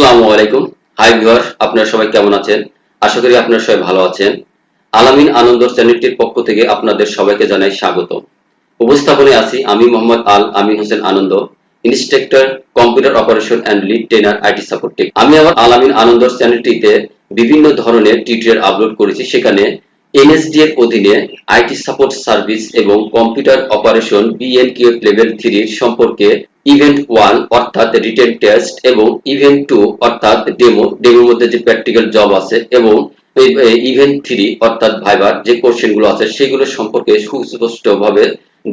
আসসালামু আলাইকুম। High viewer আপনারা সবাই কেমন আছেন? আশা করি আপনারা সবাই ভালো আছেন। আলামিন আনন্দ চ্যানেলটির পক্ষ থেকে আপনাদের সবাইকে জানাই স্বাগত উপস্থাপনে আছি আমি Mohammad Al Amin Hossain Anando, instructor, computer operation and lead trainer IT support tech আমি আমার আলামিন আনন্দ চ্যানেলটিতে বিভিন্ন ধরনের টিউটোরিয়াল আপলোড করেছি। সেখানে এনএসডি এর অধীনে আইটি সাপোর্ট সার্ভিস এবং কম্পিউটার অপারেশন বিএনকিউ লেভেল থ্রির সম্পর্কে ইভেন্ট ওয়ান অর্থাৎ রিটেন টেস্ট এবং ইভেন্ট টু অর্থাৎ ডেমো ডেমোর মধ্যে যে প্র্যাকটিক্যাল জব আছে, এবং ইভেন্ট থ্রি অর্থাৎ ভাইবার যে কোশ্চেনগুলো আছে, সেগুলো সম্পর্কে সুস্পষ্ট ভাবে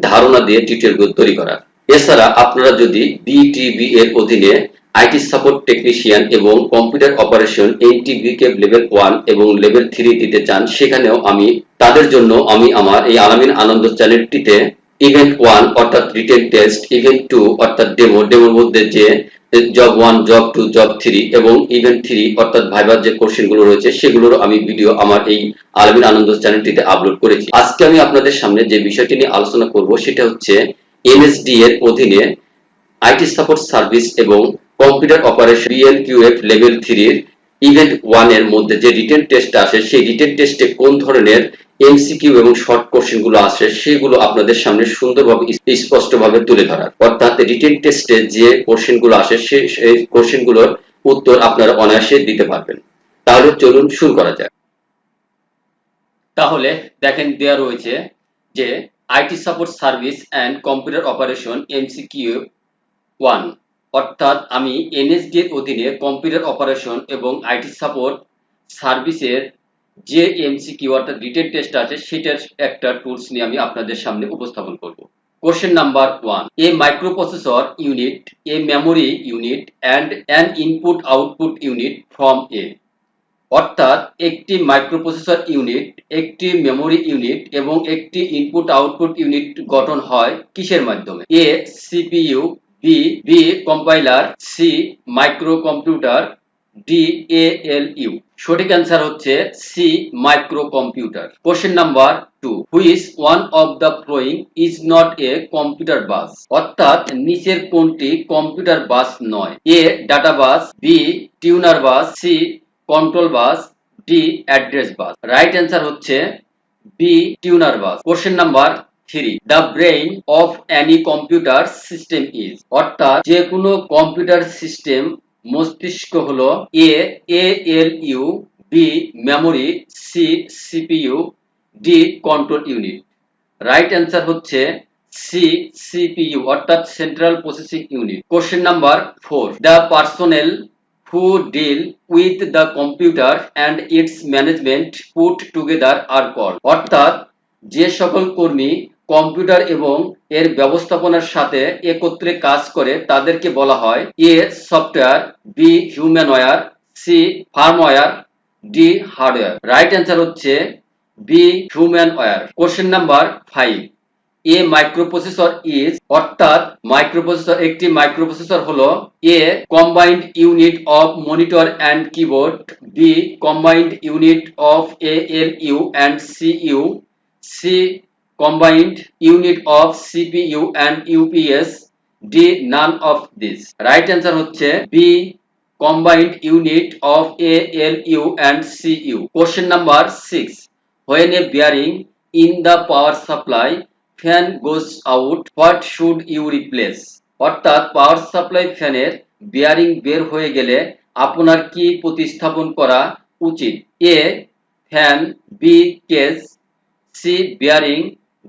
ধারণা দিয়ে টিউটোরিয়াল তৈরি করা। এছাড়া আপনারা যদি বিটিবি এর অধীনে আইটি সাপোর্ট টেকনিশিয়ান এবং কম্পিউটার অপারেশন এনটিভি কে লেভেল ওয়ান এবং লেভেল থ্রি দিতে চান, সেখানেও আমি, তাদের জন্য আমি আমার এই আলামিন আনন্দ চ্যানেলটিতে ইভেন্ট ওয়ান অর্থাৎ রিটেন টেস্ট ইভেন্ট টু অর্থাৎ ডেমো ডেমোর মধ্যে যে job one job two job three এবং ইভেন্ট থ্রি অর্থাৎ ভাইবার যে কোশ্চেনগুলো রয়েছে, সেগুলোর আমি ভিডিও আমার এই আলমিন আনন্দ চ্যানেলটিতে আপলোড করেছি। আজকে আমি আপনাদের সামনে যে বিষয়টি নিয়ে আলোচনা করব, সেটা হচ্ছে এনএসডি এর অধীনে আইটি সাপোর্ট সার্ভিস এবং কম্পিউটার অপারেশন বিএলকিউএফ লেভেল থ্রির ইভেন্ট ওয়ানের মধ্যে যে রিটেন টেস্ট আসে, সেই রিটেন টেস্টে কোন ধরনের এমসিকিউ এবং শর্ট কোশ্চেনগুলো আসে, সেগুলো আপনাদের সামনে সুন্দরভাবে স্পষ্টভাবে তুলে ধরার। অর্থাৎ রিটেন টেস্টে যে কোশ্চেনগুলো আসে সেই কোশ্চেনগুলোর উত্তর আপনারা অনায়াসে দিতে পারবেন। তাহলে চলুন শুরু করা যাক। তাহলে দেখেন দেয়া রয়েছে যে IT support service and computer operation MCQ one অর্থাৎ আমি এনএসডি এর অধীনে কম্পিউটার অপারেশন এবং আইটি সাপোর্ট সার্ভিসের যে এমসিকিউ অর্থাৎ রিটেন টেস্ট আছে, সেটার একটা টুলস নিয়ে আমি আপনাদের সামনে উপস্থাপন করব। Question number one a microprocessor unit a memory unit and an input output unit from a অর্থাৎ একটি মাইক্রোপ্রসেসর ইউনিট একটি মেমোরি ইউনিট এবং একটি ইনপুট আউটপুট ইউনিট গঠন হয় কিসের মাধ্যমে? A CPU B B compiler C micro computer D A L U সঠিক অ্যান্সার হচ্ছে C micro computer question number two which one of the following is not a computer bus অর্থাৎ নিচের কোনটি computer bus নয়? A data bus B tuner bus C control bus D address bus right answer হচ্ছে B tuner bus question number three. The brain of any computer system is অর্থাৎ যে কোনো computer system মস্তিষ্ক হলো A L U B memory C CPU D control unit right answer হচ্ছে C CPU অর্থাৎ central processing unit question number four the personnel who deal with the computer and its management put together are called অর্থাৎ যে সকল কর্মী computer এবং এর ব্যবস্থাপনার সাথে একত্রে কাজ করে তাদেরকে বলা হয় A software, B humanware C firmware, D hardware. Right answer হচ্ছে B humanware question number five. A microprocessor is, অর্থাৎ মাইক্রোপ্রসেসর, একটি মাইক্রোপ্রসেসর হলো A combined unit of monitor and keyboard, B combined unit of A L U and C U, C combined unit of CPU and UPS D none of this right answer হচ্ছে B combined unit of A, L, U and C, U. Question number 6. When a bearing in the power supply fan goes out, what should you replace? অর্থাৎ power supply ফ্যানের bearing বের হয়ে গেলে আপনার কি প্রতিস্থাপন করা উচিত A fan B case C bearing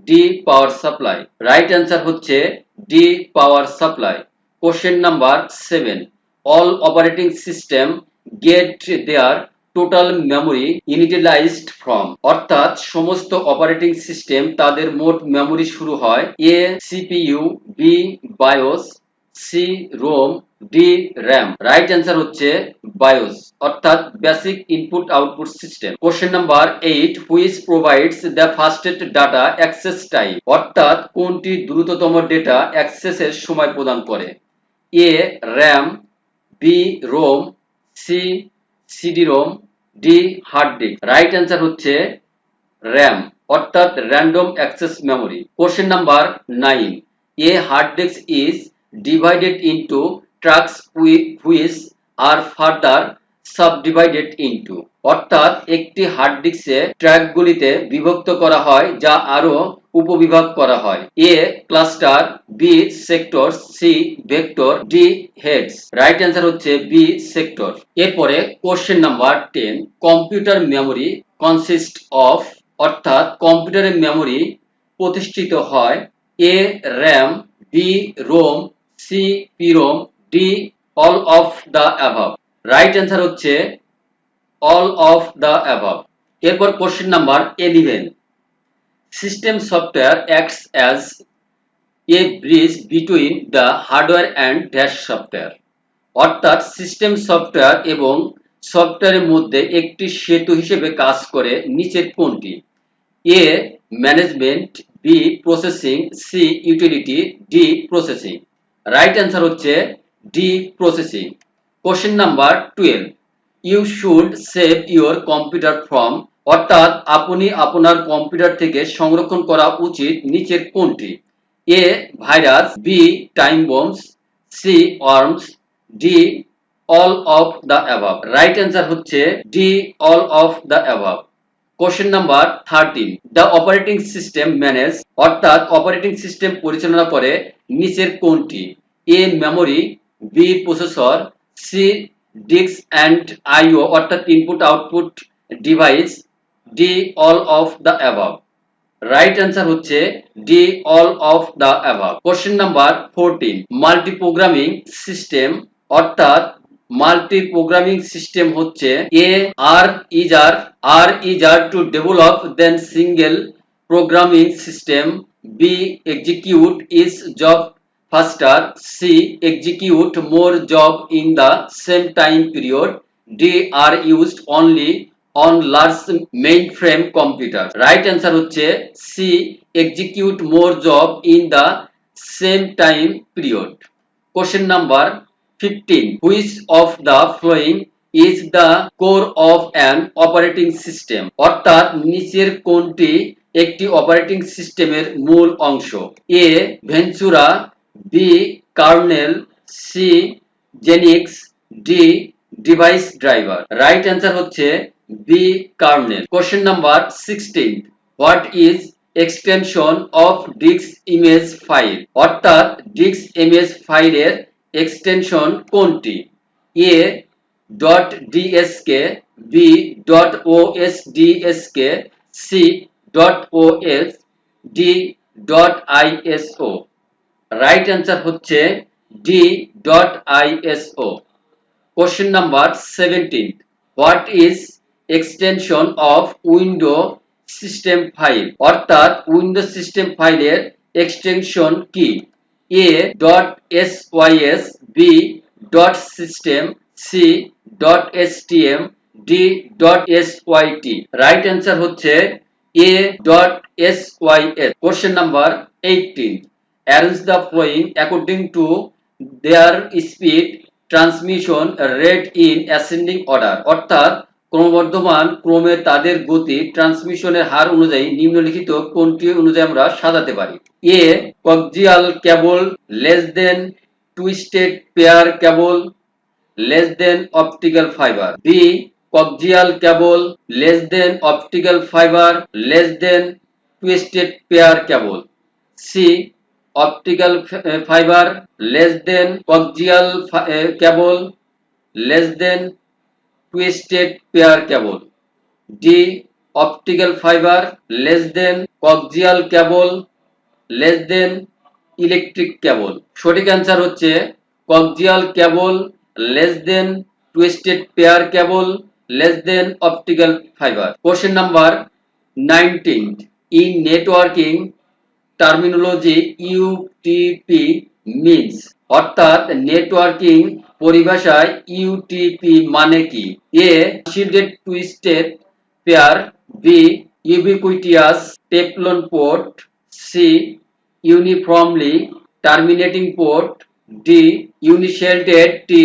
D power supply right answer হচ্ছে D power supply question number seven all operating system get their total memory initialized from. অর্থাৎ সমস্ত অপারেটিং সিস্টেম তাদের মোট মেমোরি শুরু হয় A CPU B BIOS C ROM D RAM right answer হচ্ছে BIOS অর্থাৎ basic input output system question number eight which provides the fastest data access time অর্থাৎ কোনটি দ্রুততম ডেটা অ্যাক্সেসের সময় প্রদান করে? A RAM B ROM C CD ROM D hard disk right answer হচ্ছে র্যাম অর্থাৎ random access memory question number nine a hard disk is divided into tracks which are further subdivided into অর্থাৎ একটি hard ডিস্কে ট্র্যাকগুলিতে বিভক্ত করা হয় যা আরও উপবিভাগ করা হয়। A cluster B sector C vector D heads right answer হচ্ছে বি সেক্টর এরপরে question number ten computer memory consist of অর্থাৎ কম্পিউটারের মেমোরি প্রতিষ্ঠিত হয় A RAM B ROM C P PROM D all of the above right answer হচ্ছে all of the above এরপর question number eleven system software acts as a bridge between the hardware and dash software অর্থাৎ system software এবং সফটওয়্যারের মধ্যে একটি সেতু হিসেবে কাজ করে নিচের কোনটি A management B processing C utility D processing right answer হচ্ছে D processing. Question number twelve. You should save your computer from অর্থাৎ আপনি আপনার কম্পিউটার থেকে সংরক্ষণ করা উচিত নিচের কোনটি? A virus B time bombs C worms D all of the above right answer হচ্ছে D all of the above question number thirteen the operating system manage অর্থাৎ অপারেটিং সিস্টেম পরিচালনা করে নিচের কোনটি? A memory B processor C disk and IO অর্থাৎ input output device D all of the above right answer হচ্ছে D all of the above question number fourteen multi programming system অর্থাৎ multi programming system হচ্ছে A are easier are easier to develop than single programming system B execute is job faster c execute more job in the same time period d are used only on large mainframe computer right answer হচ্ছে c execute more job in the same time period question number 15 which of the following is the core of an operating system অর্থাৎ নিচের কোনটি একটি operating সিস্টেমের মূল অংশ A Ventura B kernel C Xenix D device driver right answer হচ্ছে B kernel question number sixteen what is extension of disk image file অর্থাৎ disk image ফাইলের এক্সটেনশন কোনটি? A dot DSK B dot O S OSDSK C dot OS D dot ISO right answer হচ্ছে D dot ISO question number seventeen what is extension of window system file অর্থাৎ window system ফাইলের extension কি? A dot S Y S B dot system C dot S T M D dot S Y T right answer হচ্ছে A dot S Y S question number eighteen arrange the flowing according to their speed, transmission rate in ascending order. অর্থাৎ ক্রমবর্ধমান ক্রমে তাদের গতি ট্রান্সমিশনের হার অনুযায়ী নিম্নলিখিত কোনটি অনুযায়ী আমরা সাজাতে পারি? A coaxial cable less than twisted pair cable less than optical fibre B coaxial cable less than optical fibre less than twisted pair cable C optical fibre less than coaxial cable less than twisted pair cable D optical fibre less than coaxial cable less than electric cable সঠিক answer হচ্ছে coaxial cable less than twisted pair cable less than optical fibre question number nineteen in networking terminology UTP means অর্থাৎ networking পরিভাষায় UTP মানে কি? A shielded twisted pair B ubiquitous teflon port C uniformly terminating port D unshielded T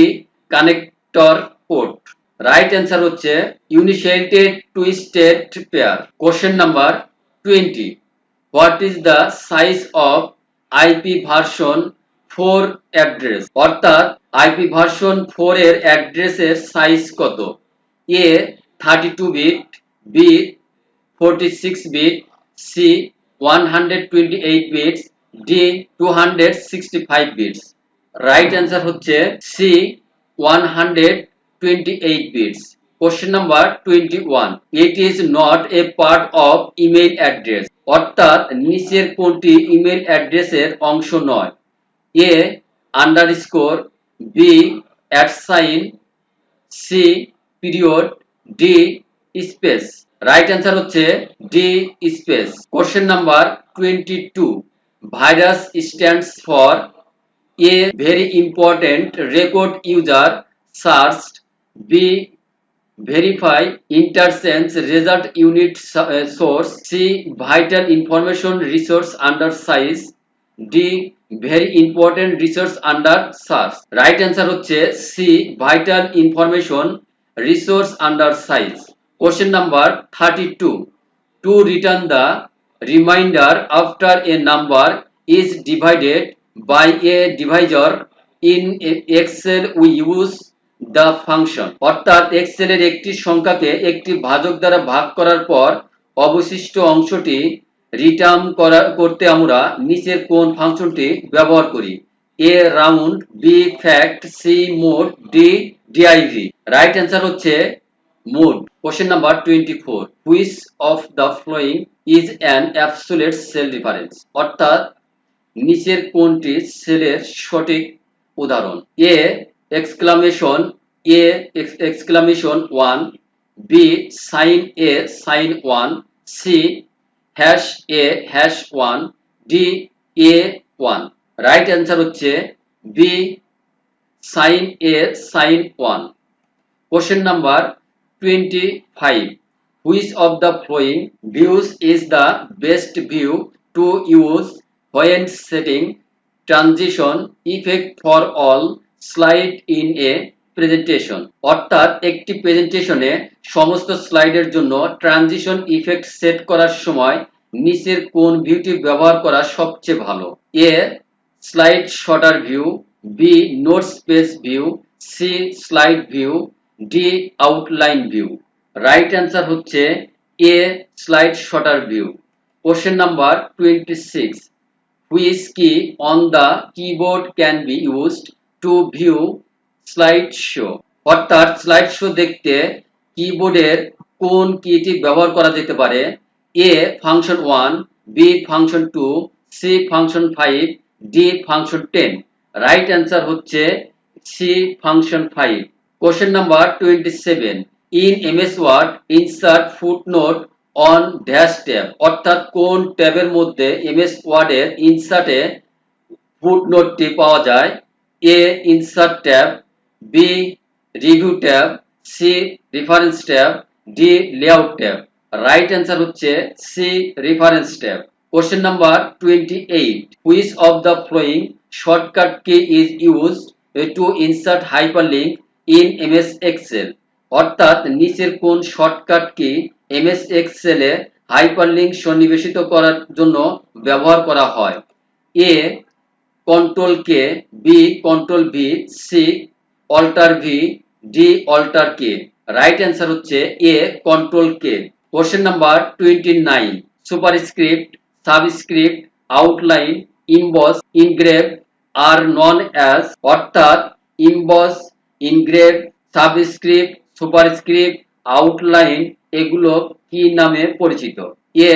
connector port right answer হচ্ছে unshielded twisted pair question number twenty what is the size of IP version 4 address? অর্থাৎ IP version four এর অ্যাড্রেসের size কত? A thirty two bit B forty six bit C one hundred twenty eight bits D two hundred sixty five bits right answer হচ্ছে C one hundred twenty eight bits number twenty one it is not a part of email address অর্থাৎ নিচের কোনটি email অ্যাড্রেসের অংশ নয়। A underscore B at sign C period D space right answer হচ্ছে D space question number twenty two virus stands for A very important record user searched B verify interchange result unit uh, source C vital information resource under size D very important resource under search right answer হচ্ছে C vital information resource under size question number 32 to return the remainder after a number is divided by a divisor in excel we use the function. অর্থাৎ Excel এর একটি সংখ্যাকে একটি ভাজক দ্বারা ভাগ করার পর অবশিষ্ট অংশটি রিটার্ন করা, করতে আমরা নিচের কোন ফাংশনটি ব্যবহার করি? A round B fact C mod D DIV right answer হচ্ছে mod question number twenty four which of the following is an absolute cell reference অর্থাৎ নিচের কোনটি সেলের সঠিক উদাহরণ? A exclamation A exclamation one B sign A sign one C hash A hash one D A one right answer হচ্ছে B sign A sign one Question number 25. Which of the following views is the best view to use when setting transition effect for all slide in a presentation অর্থাৎ একটি প্রেজেন্টেশনে সমস্ত স্লাইডের জন্য transition effect set করার সময় নিচের কোন ভিউটি ব্যবহার করা সবচেয়ে ভালো? A slide sorter view B note space view C slide view D outline view right answer হচ্ছে A slide sorter view question number twenty six which key on the keyboard can be used to view slide show অর্থাৎ slide show দেখতে কিবোর্ডের কোন কিটি ব্যবহার করা যেতে পারে? A function one B function two C function five D function ten right answer হচ্ছে C function five question number twenty seven in MS Word insert footnote on dash tab অর্থাৎ কোন ট্যাবের মধ্যে এমএস ওয়ার্ডের ইনসার্টে ফুটনোটটি পাওয়া যায়? A insert tab B review tab C reference tab D layout tab right answer হচ্ছে C reference tab question number twenty eight which of the following shortcut key is used to insert hyperlink in MS Excel অর্থাৎ নিচের কোন shortcut কি MS এক্সেলে hyperlink সন্নিবেশিত করার জন্য ব্যবহার করা হয়? A control K B control V C alter V D alter K right answer হচ্ছে A control K question number twenty nine superscript subscript outline emboss engrave or none as অর্থাৎ emboss engrave subscript superscript outline এগুলো কি নামে পরিচিত? A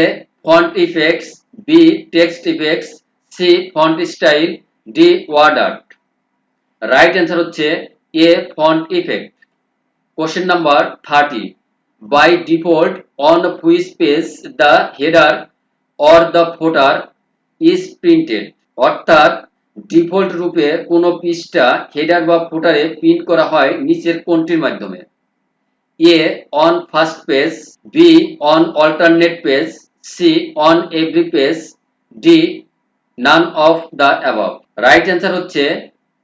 font effects B text effects C font style, D word art. Right answer হচ্ছে A font effect. Question number thirty. By default on which page the header or the footer is printed. অর্থাৎ default রূপে কোনো পৃষ্ঠা header বা ফুটারে print করা হয় নিচের কোনটির মাধ্যমে? A on first page, B on alternate page, C on every page, D none of the above right answer হচ্ছে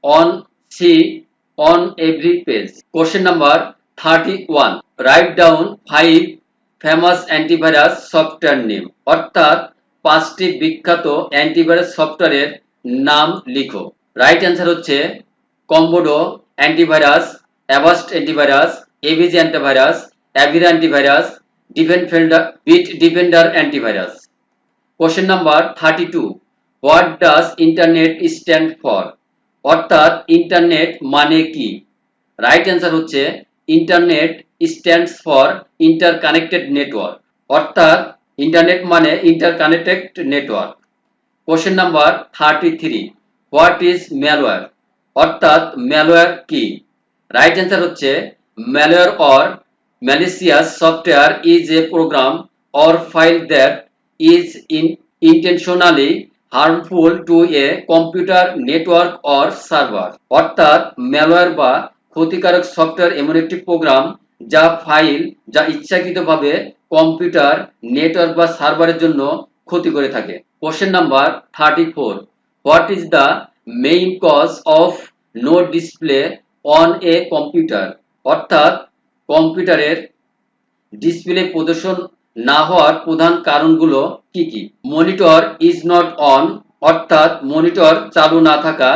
on C on every page question number thirty one write down five famous antivirus software name অর্থাৎ পাঁচটি বিখ্যাত antivirus সফটওয়্যারের নাম লিখো। Right answer হচ্ছে Comodo antivirus Avast antivirus AVG antivirus Avira antivirus defender Bitdefender antivirus question number thirty two what does internet stand for অর্থাৎ internet মানে কি? রাইট অ্যান্সার হচ্ছে internet stands for interconnected network অর্থাৎ internet মানে interconnected network question number thirty three what is malware অর্থাৎ malware কি? Right answer হচ্ছে malware or malicious software is a program or file that is in, intentionally harmful to a computer, network, or server, অর্থাৎ malware বা ক্ষতিকারক software এমন একটি programme যা file যা ইচ্ছাকৃতভাবে কম্পিউটার নেটওয়ার্ক বা সার্ভারের জন্য ক্ষতি করে থাকে। Question number thirty four what is the main cause of no display on a computer অর্থাৎ কম্পিউটারের ডিসপ্লে প্রদর্শন না হওয়ার প্রধান কারণগুলো কি কি? মনিটর ইজ নট অন, অর্থাৎ মনিটর চালু না থাকা,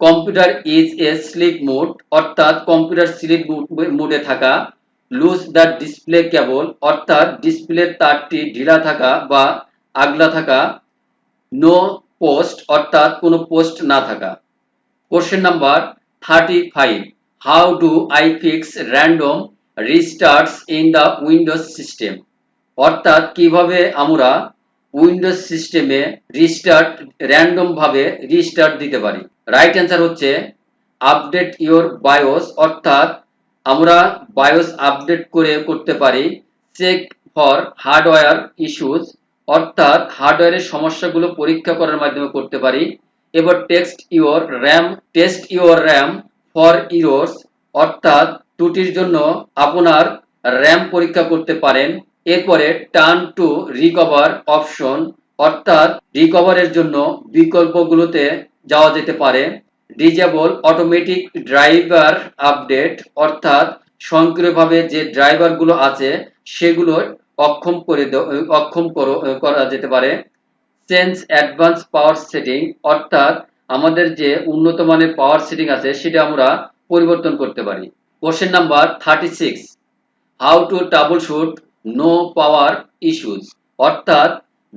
computer is a sleep mode, অর্থাৎ কম্পিউটার স্লিপ মোডে থাকা, লুজ দ্য ডিসপ্লে কেবল, অর্থাৎ ডিসপ্লের তারটি ঢিলা থাকা বা আগলা থাকা, নো পোস্ট, অর্থাৎ কোনো পোস্ট না থাকা। Question number thirty five, how do I fix random restarts in the Windows system? অর্থাৎ কীভাবে আমরা উইন্ডোজ সিস্টেমে রিস্টার্ট র্যান্ডম ভাবে রিস্টার্ট দিতে পারি? রাইট অ্যান্সার হচ্ছে আপডেট ইওর বায়োস অর্থাৎ আমরা বায়োস আপডেট করে করতে পারি। চেক ফর হার্ডওয়্যার ইস্যুস অর্থাৎ হার্ডওয়্যারের সমস্যাগুলো পরীক্ষা করার মাধ্যমে করতে পারি। এবার text your RAM test your RAM for errors অর্থাৎ ত্রুটির জন্য আপনার র্যাম পরীক্ষা করতে পারেন। এরপরে টার্ন টু রিকভার অপশন অর্থাৎ রিকভারের জন্য বিকল্পগুলোতে যাওয়া যেতে পারে। ডিজেবল অটোমেটিক ড্রাইভার আপডেট অর্থাৎ স্বয়ংক্রিয়ভাবে যে ড্রাইভারগুলো আছে, সেগুলো অক্ষম করে অক্ষম করা যেতে পারে। চেঞ্জ অ্যাডভান্স পাওয়ার সেটিং অর্থাৎ আমাদের যে উন্নত মানের পাওয়ার সেটিং আছে, সেটা আমরা পরিবর্তন করতে পারি। Question number thirty six how to troubleshoot no power issues অর্থাৎ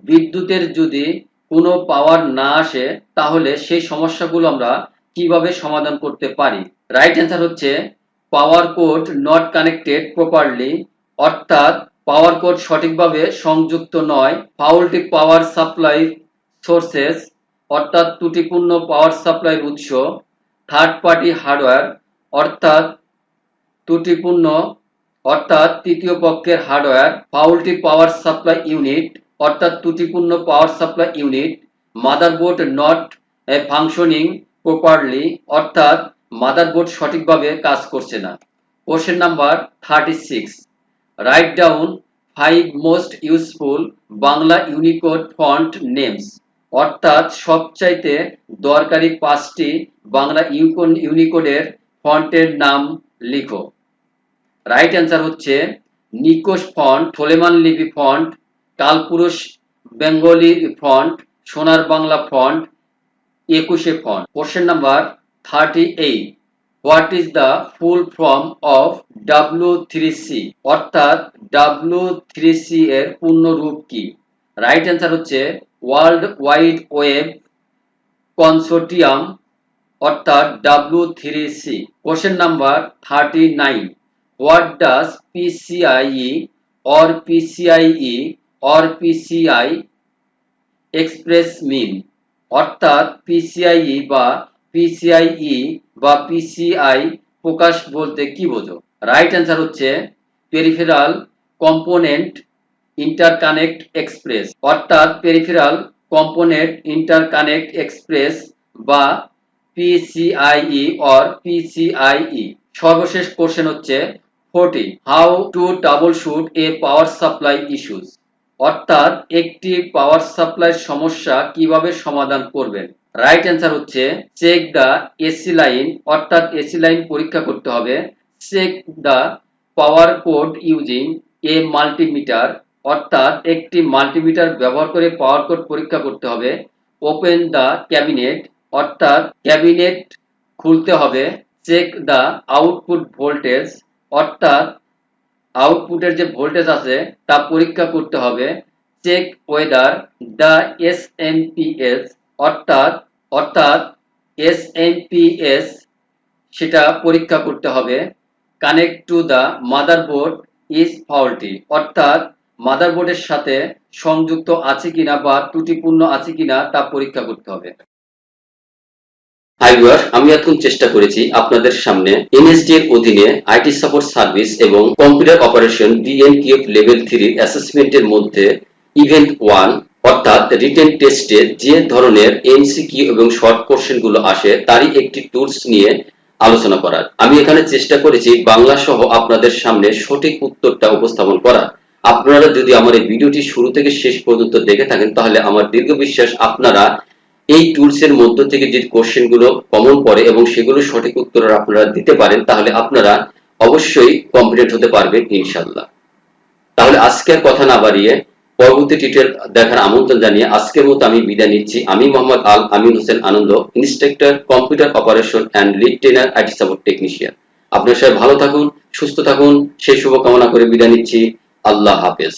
বিদ্যুতের যদি কোনো পাওয়ার না আসে, তাহলে সেই সমস্যাগুলো আমরা কীভাবে সমাধান করতে পারি? রাইট অ্যান্সার হচ্ছে power cord not connected properly অর্থাৎ পাওয়ার কোড সঠিকভাবে সংযুক্ত নয় ফাউলটি পাওয়ার সাপ্লাই সোর্সেস অর্থাৎ ত্রুটিপূর্ণ পাওয়ার সাপ্লাই উৎস থার্ড পার্টি হার্ডওয়্যার অর্থাৎ ত্রুটিপূর্ণ অর্থাৎ তৃতীয় পক্ষের hardware faulty power supply unit, অর্থাৎ ত্রুটিপূর্ণ power supply unit, motherboard not functioning properly, অর্থাৎ মাদারবোর্ড সঠিকভাবে কাজ করছে না। Question number thirty six. Write down five most useful Bangla Unicode font names, অর্থাৎ সবচাইতে দরকারি পাঁচটি বাংলা ইউকোন ইউনিকোডের ফন্টের নাম লিখো। রাইট অ্যান্সার হচ্ছে Nikosh font Solaiman Lipi font Kalpurush Bengali font Sonar Bangla font Ekushey font question number thirty eight what is the full form of W three C অর্থাৎ W three C এর পূর্ণ রূপ কি? Right answer হচ্ছে world wide web consortium অর্থাৎ W three C question number thirty nine what does PCIe or PCIe or PCI Express mean অর্থাৎ PCIe বা পিসিআইই বা পিসিআই প্রকাশ বলতে কি বোঝো? রাইট অ্যান্সার হচ্ছে পেরিফেরাল কম্পোনেন্ট ইন্টারকানেক্ট এক্সপ্রেস অর্থাৎ পেরিফেরাল কম্পোনেন্ট ইন্টারকানেক্ট এক্সপ্রেস বা পিসিআইই অর পিসিআইই সর্বশেষ কোশ্চেন হচ্ছে forty, how to troubleshoot a power supply issues. অর্থাৎ, একটি পাওয়ার সাপ্লাই সমস্যা কীভাবে সমাধান করবেন? রাইট অ্যান্সার হচ্ছে, চেক দ্য এসি লাইন, অর্থাৎ এসি লাইন পরীক্ষা করতে হবে। Check the power cord using a multimeter, অর্থাৎ একটি মাল্টিমিটার ব্যবহার করে পাওয়ার কোড পরীক্ষা করতে হবে। ওপেন দ্য ক্যাবিনেট, অর্থাৎ ক্যাবিনেট খুলতে হবে। চেক দ্য আউটপুট ভোল্টেজ অর্থাৎ আউটপুটের যে ভোল্টেজ আছে, তা পরীক্ষা করতে হবে check whether the S M P S অর্থাৎ অর্থাৎ এস এম পি এস সেটা পরীক্ষা করতে হবে। Connect to the motherboard is faulty অর্থাৎ মাদারবোর্ডের সাথে সংযুক্ত আছে কিনা বা ত্রুটিপূর্ণ আছে কিনা তা পরীক্ষা করতে হবে। আমি এখন চেষ্টা করেছি আপনাদের সামনে এনএসডি এর অধীনে আইটি সাপোর্ট সার্ভিস এবং কম্পিউটার অপারেশন ডিএনকিএফ লেভেল থ্রি অ্যাসেসমেন্টের মধ্যে ইভেন্ট ওয়ান অর্থাৎ রিটেন টেস্টে যে ধরনের এমসিকিউ এবং শর্ট কোশ্চেনগুলো আসে, তারই একটি টুলস নিয়ে আলোচনা করার। আমি এখানে চেষ্টা করেছি বাংলা সহ আপনাদের সামনে সঠিক উত্তরটা উপস্থাপন করার। আপনারা যদি আমার এই ভিডিওটি শুরু থেকে শেষ পর্যন্ত দেখে থাকেন, তাহলে আমার দীর্ঘ বিশ্বাস আপনারা এই টুলস এর মধ্য থেকে যে কোশ্চেনগুলো কমন পড়ে এবং সেগুলো সঠিক উত্তর আপনারা দিতে পারেন, তাহলে আপনারা অবশ্যই কমপ্লিট হতে পারবেন ইনশাল্লাহ তাহলে আজকে আর কথা না বাড়িয়ে পরবর্তী টিউটোরিয়াল দেখার আমন্ত্রণ জানিয়ে আজকের মতো আমি বিদায় নিচ্ছি। আমি মোহাম্মদ আল আমিন হোসেন আনন্দ instructor computer operation and lead trainer IT support technician আপনার সবাই ভালো থাকুন, সুস্থ থাকুন, সেই শুভকামনা করে বিদায় নিচ্ছি। আল্লাহ হাফেজ।